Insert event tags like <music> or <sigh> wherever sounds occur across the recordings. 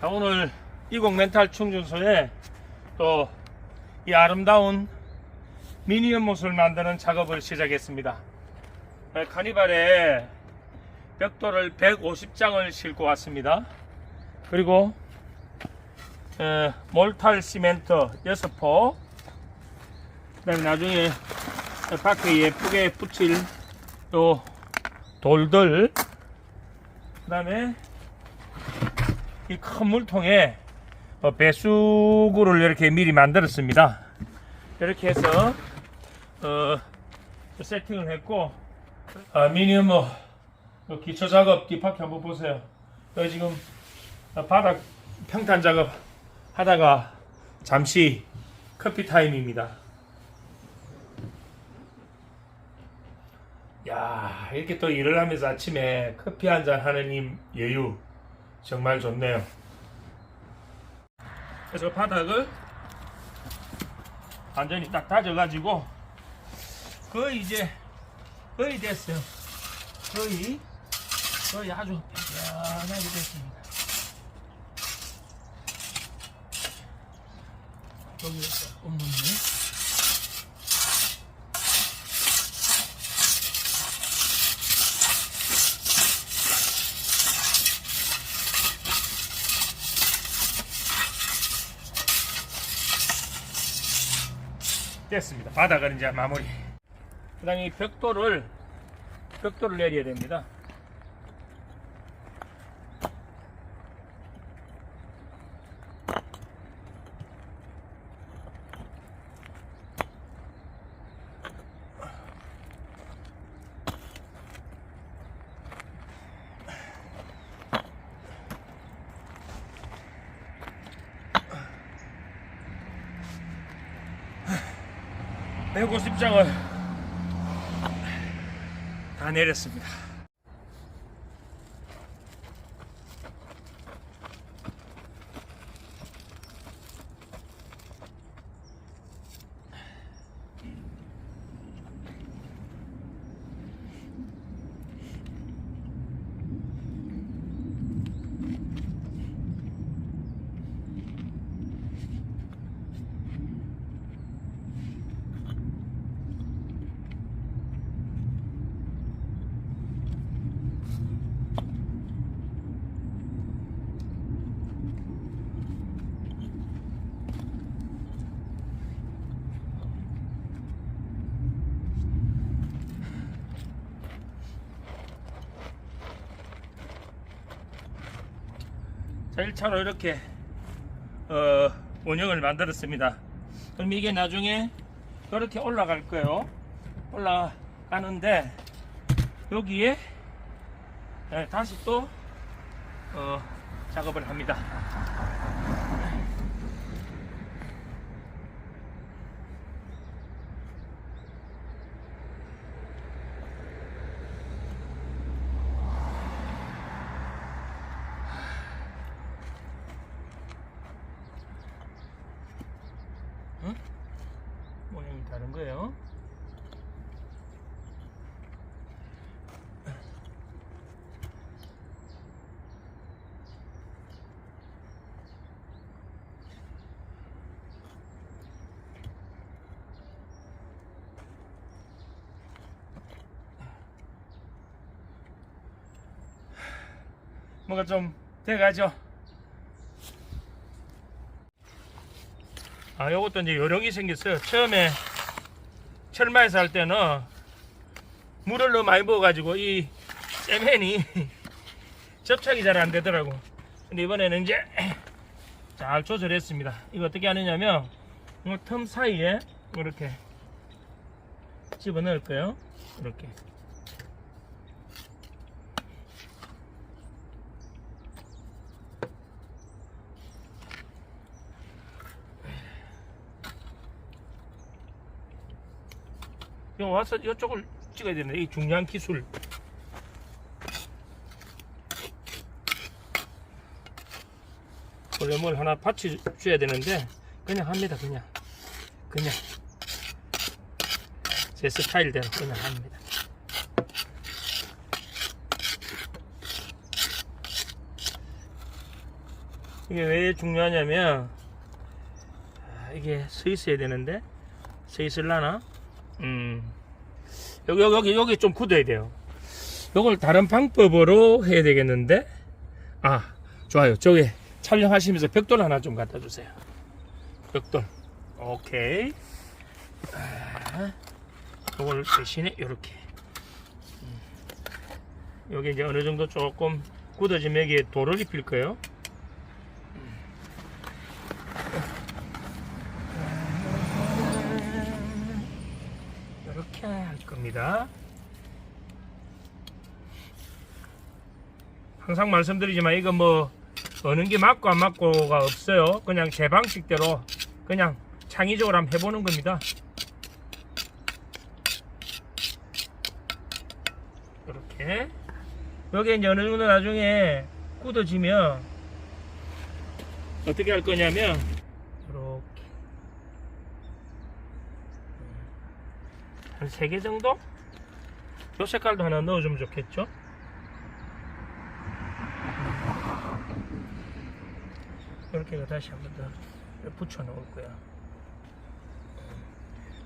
자, 오늘 이곡 멘탈 충전소에 또 이 아름다운 미니 연못을 만드는 작업을 시작했습니다. 네, 카니발에 벽돌을 150장을 싣고 왔습니다. 그리고 에, 몰탈 시멘트 6포 그다음에 나중에 밖에 예쁘게 붙일 요 돌들 그 다음에 이 큰 물통에 어, 배수구를 이렇게 미리 만들었습니다. 이렇게 해서 어, 세팅을 했고 아, 미니엄 뭐 기초 작업 뒷바퀴 한번 보세요. 여기 지금 바닥 평탄 작업 하다가 잠시 커피 타임입니다. 야 이렇게 또 일을 하면서 아침에 커피 한잔이 여유 정말 좋네요. 그래서 바닥을 완전히 딱 다져가지고 거의 이제 거의 됐어요. 거의 거의 아주 편안하게 됐습니다. 여기 없는 물. 됐습니다. 바닥은 이제 마무리. 그 다음에 이 벽돌을 벽돌을 내려야 됩니다. 배고 십장을 다 내렸습니다. 자, 1차로 이렇게 어, 원형을 만들었습니다. 그럼 이게 나중에 이렇게 올라갈 거예요. 올라가는데 여기에 예, 다시 또 어, 작업을 합니다. 모양이 다른 거예요. 뭔가 좀 돼가죠. 아, 요것도 이제 요령이 생겼어요. 처음에 철마에서 할 때는 물을 너무 많이 부어가지고 이 세면이 <laughs> 접착이 잘 안 되더라고. 근데 이번에는 이제 잘 조절했습니다. 이거 어떻게 하느냐면 이틈 사이에 이렇게 집어 넣을 거예요. 이렇게. 여 와서 이쪽을 찍어야 되네. 이 중요한 기술. 원래 뭘 하나 받쳐 줘야 되는데 그냥 합니다. 그냥 그냥 제 스타일대로 그냥 합니다. 이게 왜 중요하냐면 아, 이게 서 있어야 되는데 서 있을라나? 음 여기 여기 여기 좀 굳어야 돼요. 이걸 다른 방법으로 해야 되겠는데 아 좋아요. 저기 촬영하시면서 벽돌 하나 좀 갖다 주세요. 벽돌 오케이. 아, 이걸 대신에 이렇게 여기 이제 어느 정도 조금 굳어지면 여기에 돌을 입힐 거예요. 이렇게 할 겁니다. 항상 말씀드리지만 이거 뭐 어느 게 맞고 안 맞고가 없어요. 그냥 제 방식대로 그냥 창의적으로 한번 해보는 겁니다. 이렇게 여기 이제 어느 정도 나중에 굳어지면 어떻게 할 거냐면 이렇게 한세개 정도? 요 색깔도 하나 넣어주면 좋겠죠? 이렇게 다시 한 번 더 붙여 놓을 거야.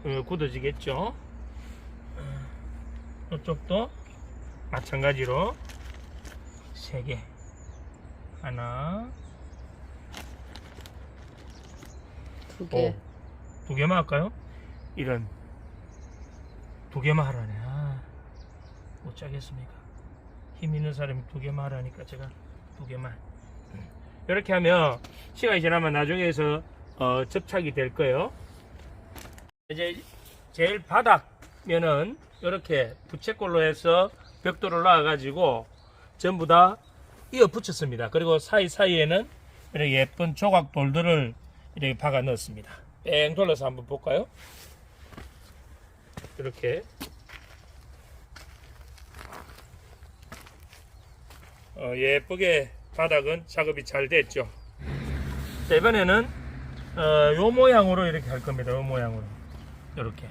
어, 굳어지겠죠? 이쪽도 마찬가지로 세 개. 하나, 두 개. 오, 두 개만 할까요? 이런 두 개만 하라네. 아, 못 짜겠습니까? 힘 있는 사람이 두 개만 하라니까 제가 두 개만. 음. 이렇게 하면 시간이 지나면 나중에서 어, 접착이 될 거예요. 이제 제일 바닥면은 이렇게 부채꼴로 해서 벽돌을 놔가지고 전부 다 이어 붙였습니다. 그리고 사이사이에는 이렇게 예쁜 조각 돌들을 이렇게 박아 넣었습니다. 뺑 돌려서 한번 볼까요? 이렇게 어, 예쁘게 바닥은 작업이 잘 됐죠. 자, 이번에는 어, 요 모양으로 이렇게 할 겁니다. 요 모양으로 이렇게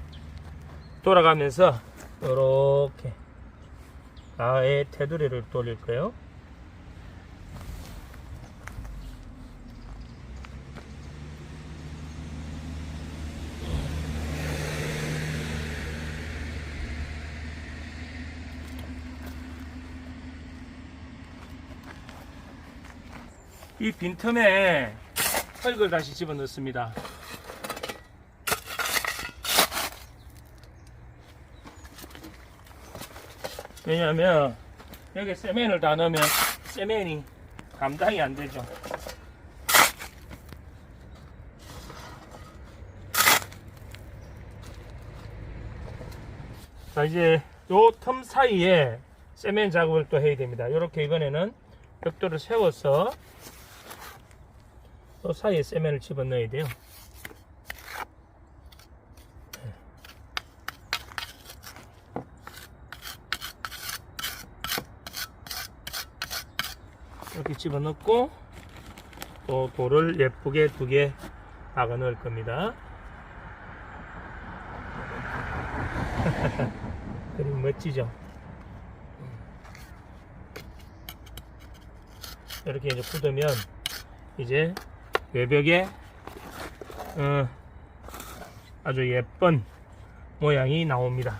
돌아가면서 이렇게 아예 테두리를 돌릴 거예요. 이 빈틈에 흙을 다시 집어 넣습니다. 왜냐하면 여기 세멘을 다 넣으면 세멘이 감당이 안 되죠. 자 이제 요 틈 사이에 세멘 작업을 또 해야 됩니다. 이렇게 이번에는 벽돌을 세워서 또 사이에 세면을 집어넣어야 돼요. 이렇게 집어넣고 또 돌을 예쁘게 두 개 박아 넣을 겁니다. <laughs> 그림 멋지죠? 이렇게 이제 굳으면 이제 외벽에 어, 아주 예쁜 모양이 나옵니다.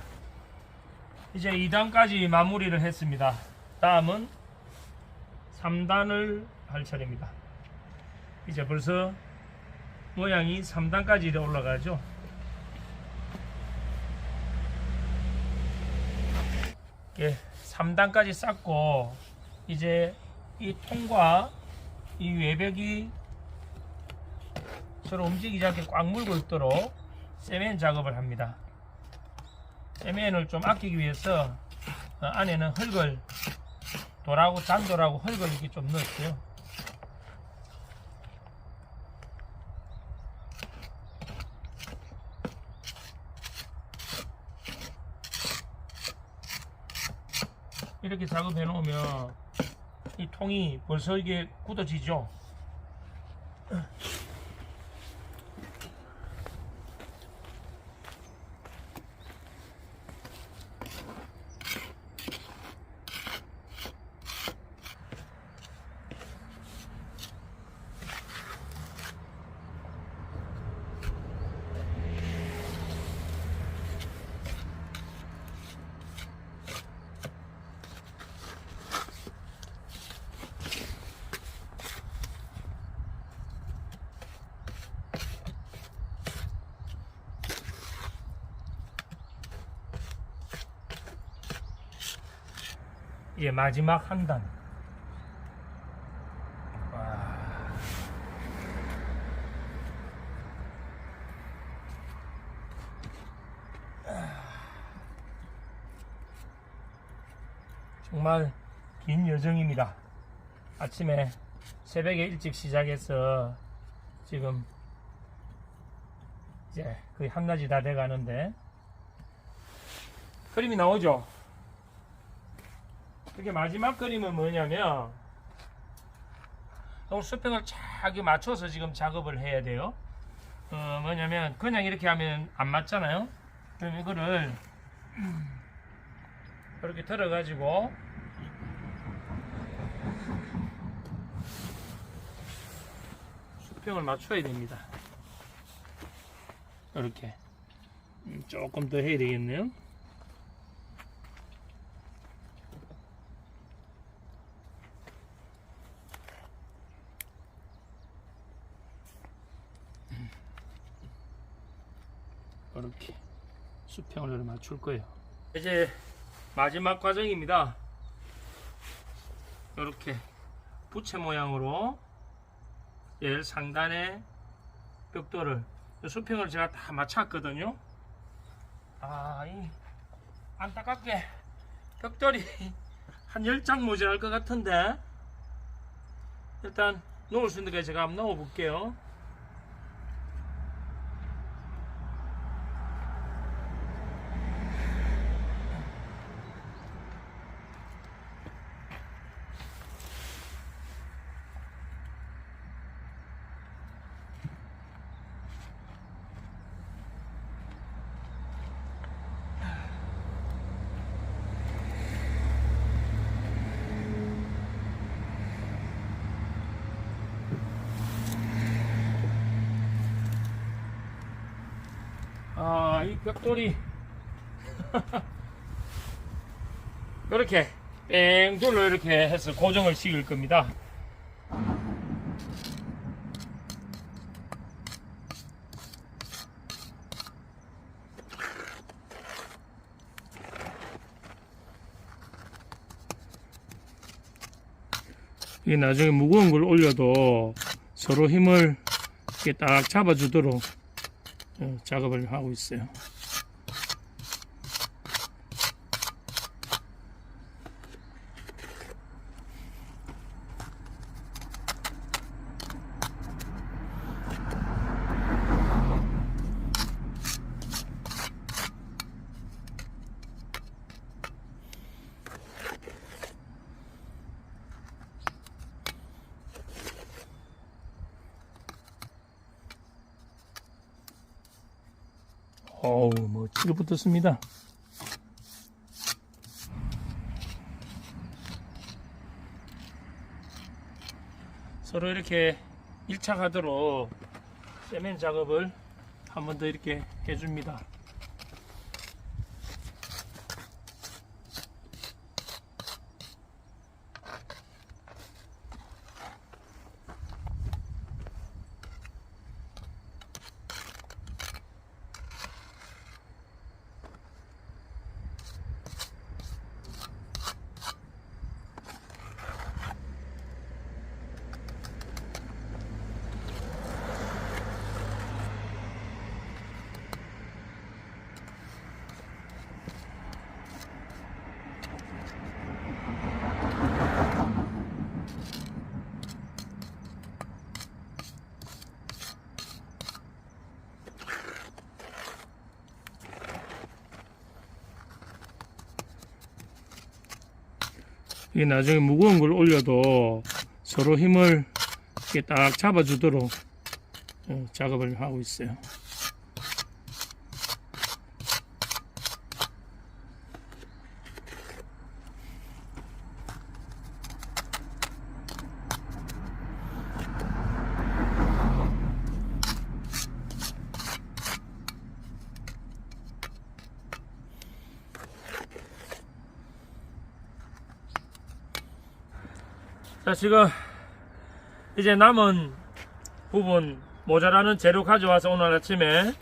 이제 2단까지 마무리를 했습니다. 다음은 3단을 할 차례입니다. 이제 벌써 모양이 3단까지 올라가죠. 예, 3단까지 쌓고 이제 이 통과 이 외벽이 서로 움직이지 않게 꽉 물고 있도록 세멘 작업을 합니다. 세멘을 좀 아끼기 위해서 어, 안에는 흙을 돌하고 잔돌하고 흙을 이렇게 좀 넣었어요. 이렇게 작업해 놓으면 이 통이 벌써 이게 굳어지죠. 이제 마지막 한 단. 와. 정말 긴 여정입니다. 아침에 새벽에 일찍 시작해서 지금 이제 거의 한낮이 다 돼가는데 그림이 나오죠. 이렇게 마지막 그림은 뭐냐면 수평을 쫙 맞춰서 지금 작업을 해야 돼요. 어, 뭐냐면 그냥 이렇게 하면 안 맞잖아요. 그럼 이거를 이렇게 들어가지고 수평을 맞춰야 됩니다. 이렇게 음, 조금 더 해야 되겠네요. 이렇게 수평을 맞출 거예요. 이제 마지막 과정입니다. 이렇게 부채 모양으로 얘 상단에 벽돌을 수평을 제가 다 맞췄거든요. 아, 이 안타깝게 벽돌이 <laughs> 한 10장 모자랄 것 같은데 일단 놓을 수 있는 게 제가 한번 넣어 볼게요. 아, 이 벽돌이 <laughs> 이렇게 뺑 돌로 이렇게 해서 고정을 시킬 겁니다. 이게 나중에 무거운 걸 올려도 서로 힘을 이렇게 딱 잡아주도록 어, 작업을 하고 있어요. 어우, 멋지게 붙었습니다. 서로 이렇게 1차 가도록 세면 작업을 한 번 더 이렇게 해줍니다. 이게 나중에 무거운 걸 올려도 서로 힘을 이렇게 딱 잡아주도록 어, 작업을 하고 있어요. 지금 이제 남은 부분 모자라는 재료 가져와서 오늘 아침에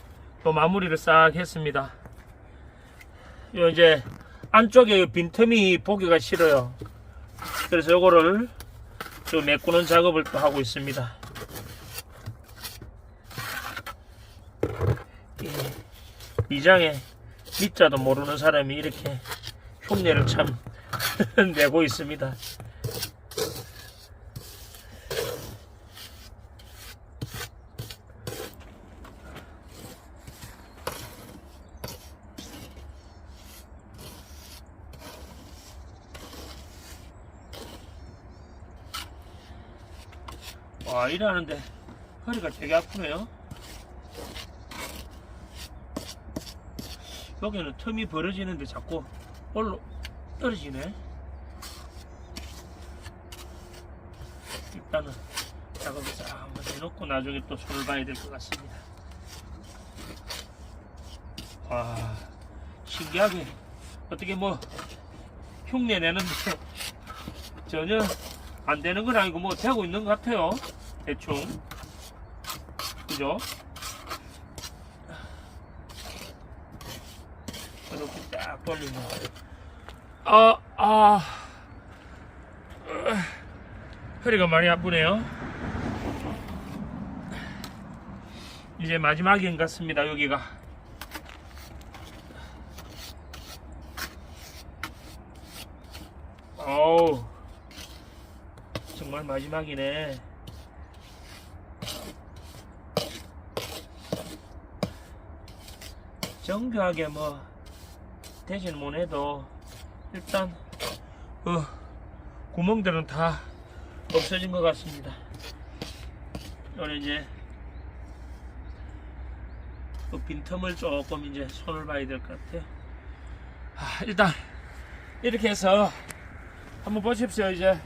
또 마무리를 싹 했습니다 요 이제 안쪽에 빈틈이 보기가 싫어요. 그래서 요거를 좀 메꾸는 작업을 또 하고 있습니다. 이 미장에 밑자도 모르는 사람이 이렇게 흉내를 참 <laughs> 내고 있습니다. 와 일하는데 허리가 되게 아프네요. 여기는 틈이 벌어지는데 자꾸 올로 떨어지네. 일단은 작업을 싹 한번 해놓고 나중에 또 손을 봐야 될 것 같습니다. 와 신기하게 어떻게 뭐 흉내 내는데 전혀 안 되는 건 아니고 뭐 되고 있는 것 같아요. 대충 그죠? 이렇게 딱 돌리면 아, 아, 으, 허리가 많이 아프네요. 이제 마지막인 것 같습니다. 여기가 어우 정말 마지막이네. 정교하게 뭐 되지는 못해도 일단 그 구멍들은 다 없어진 것 같습니다. 오늘 이제 그 빈틈을 조금 이제 손을 봐야 될 것 같아요. 아, 일단 이렇게 해서 한번 보십시오 이제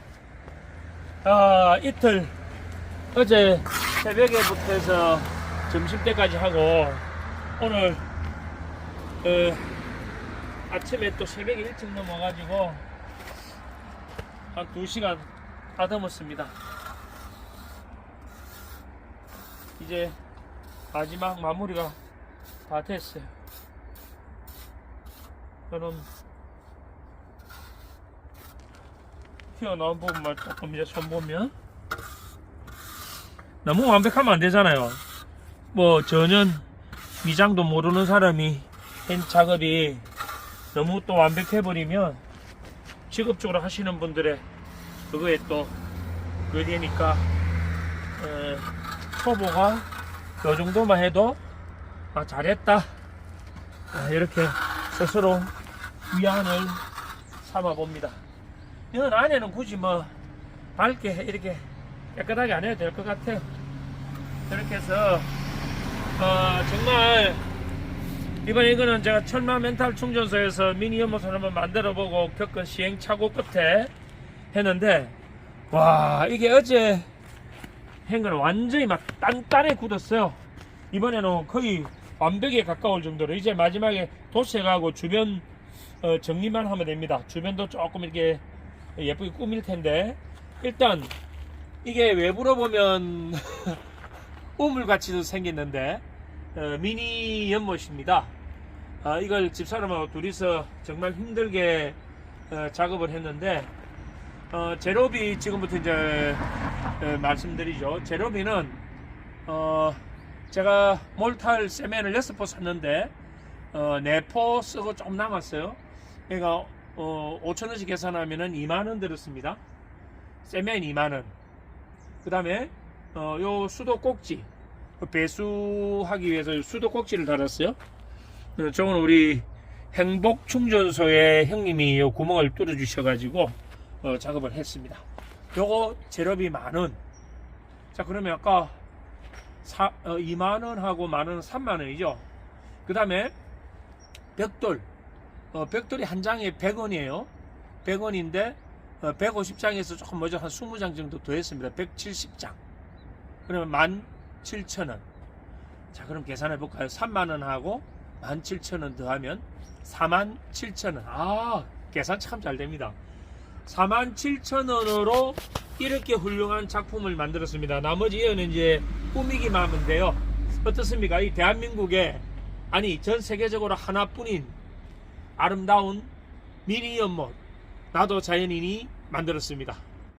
아, 이틀 어제 새벽에부터 해서 점심 때까지 하고 오늘 어, 아침에 또 새벽에 일찍 넘어가지고 한 2시간 다듬었습니다. 이제 마지막 마무리가 다 됐어요. 저는 튀어나온 부분만 조금 이제 손보면 너무 완벽하면 안 되잖아요. 뭐 전혀 미장도 모르는 사람이 한 작업이 너무 또 완벽해버리면 직업적으로 하시는 분들의 그거에 또 그게 되니까 에, 초보가 요 정도만 해도 아, 잘했다 아, 이렇게 스스로 위안을 삼아 봅니다. 이건 안에는 굳이 뭐 밝게 이렇게 깨끗하게 안 해도 될 것 같아요. 이렇게 해서 어, 정말 이번 이거는 제가 철마 멘탈 충전소에서 미니 연못을 한번 만들어 보고 겪은 시행착오 끝에 했는데 와 이게 어제 한 거는 완전히 막 단단해 굳었어요. 이번에는 거의 완벽에 가까울 정도로 이제 마지막에 도색하고 주변 어, 정리만 하면 됩니다. 주변도 조금 이렇게 예쁘게 꾸밀 텐데 일단 이게 외부로 보면 <laughs> 우물같이도 생겼는데 어, 미니 연못입니다. 아, 이걸 집사람하고 둘이서 정말 힘들게 어, 작업을 했는데 어, 제로비 지금부터 이제 어, 말씀드리죠. 제로비는 어, 제가 몰탈 세면을 6포 샀는데 어, 4포 쓰고 조금 남았어요. 그러니까 어, 5천원씩 계산하면은 2만원 들었습니다. 세면 2만원. 그 다음에 어, 요 수도 꼭지 그 배수하기 위해서 수도 꼭지를 달았어요. 어, 저건 우리 행복 충전소의 형님이 요 구멍을 뚫어 주셔가지고 어, 작업을 했습니다. 요거 재료비 만 원. 자 그러면 아까 사, 어, 2만 원 하고 만 원은 3만 원이죠. 그 다음에 벽돌. 어, 벽돌이 한 장에 100원이에요. 100원인데 어, 150장에서 조금 먼저 한 20장 정도 더 했습니다. 170장. 그러면 17,000원. 자, 그럼 계산해 볼까요? 3만 원하고 17,000원 더하면 47,000원. 아, 계산 참 잘 됩니다. 47,000원으로 이렇게 훌륭한 작품을 만들었습니다. 나머지 이거는 이제 꾸미기만 하면 돼요. 어떻습니까? 이 대한민국에 아니 전 세계적으로 하나뿐인 아름다운 미니 연못 나도 자연인이 만들었습니다.